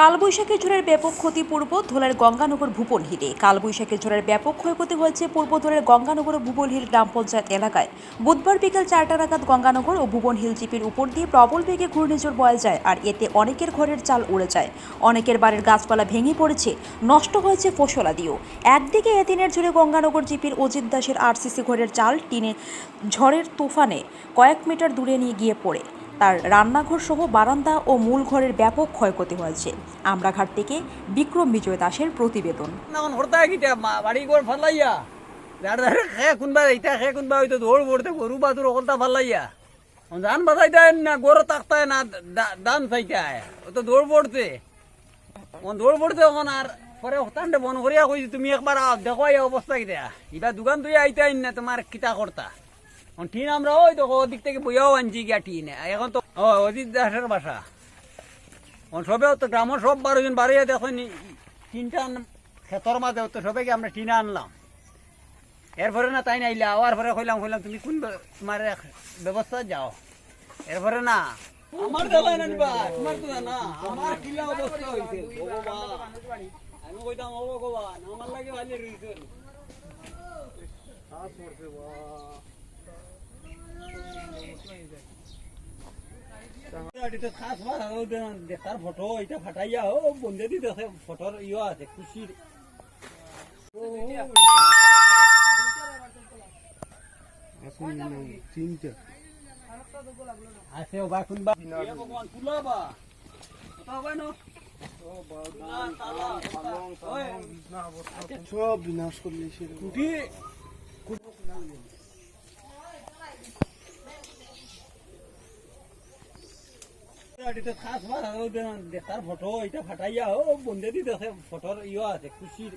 কালবৈশাখী ঝড়ের ব্যাপক ক্ষতি পূর্ব ধোলার গঙ্গানগর ভূপল হিলে। কালবৈশাখী ঝড়ের ব্যাপক ক্ষয়ক্ষতি হয়েছে পূর্ব ধোলার গঙ্গানগর ও ভূপল হিল গ্রাম পঞ্চায়েত এলাকায়। বুধবার বিকেল চারটা নাগাদ গঙ্গানগর ও ভুবন হিল জিপির উপর দিয়ে প্রবল বেগে ঘূর্ণিঝড় বয়ে যায় আর এতে অনেকের ঘরের চাল উড়ে যায়। অনেকের বাড়ির গাছপালা ভেঙে পড়েছে, নষ্ট হয়েছে ফসলাদিও। একদিকে এদিনের ঝড়ে গঙ্গানগর জিপির অজিত দাসের আরসিসি ঘরের চাল টিনে ঝড়ের তুফানে কয়েক মিটার দূরে নিয়ে গিয়ে পড়ে। তার রান্নাঘর সহ বারান্দা ও মূল ঘরের ব্যাপক ক্ষয়ক্ষতি হয়েছে। আমরাঘাট থেকে বিক্রম বিজয় দাসের প্রতিবেদন। দৌড় ধান বাজাইতে না তাকতায় না দান দৌড় পড়তে দৌড় পড়তে এখন আর বন তুমি একবার দেখো অবস্থা কিটা। ইবা দোকান তুই আইতে না তোমার কিতা করতা টিন আমরা ওই তো ওদিক থেকে বইয়াও আনছি গিয়া টিন এখন তো অজিত দাসের বাসা সবে তো গ্রামের সব বারো জন বাড়িয়ে দেখুন তিনটা ক্ষেতর মাঝে তো সবাইকে আমরা টিনা আনলাম এরপরে না তাই নাইলে আওয়ার পরে কইলাম কইলাম তুমি কোন বে- তোমার ব্যবস্থা যাও এরপরে না আমার দেওয়া না তোমার তো না আমার কিলা অবস্থা হইছে আমি কইতাম ও ভগবান আমার লাগে ভালো রইছে বার আর ওদের দেখার ফটো এটা ফাটাইয়া ও বন্ধে দি দেখে ফটোর ইয়ে আছে খুশির আছে ও বা কোনবা এ ভগবান কুলাবা। কথা না? সব বিনাশ করলে কুটি খাস বার আর ফটো এটা ফাটাইয়া ও বন্ধে দি দেখে ফটোর ইয়ে আছে খুশির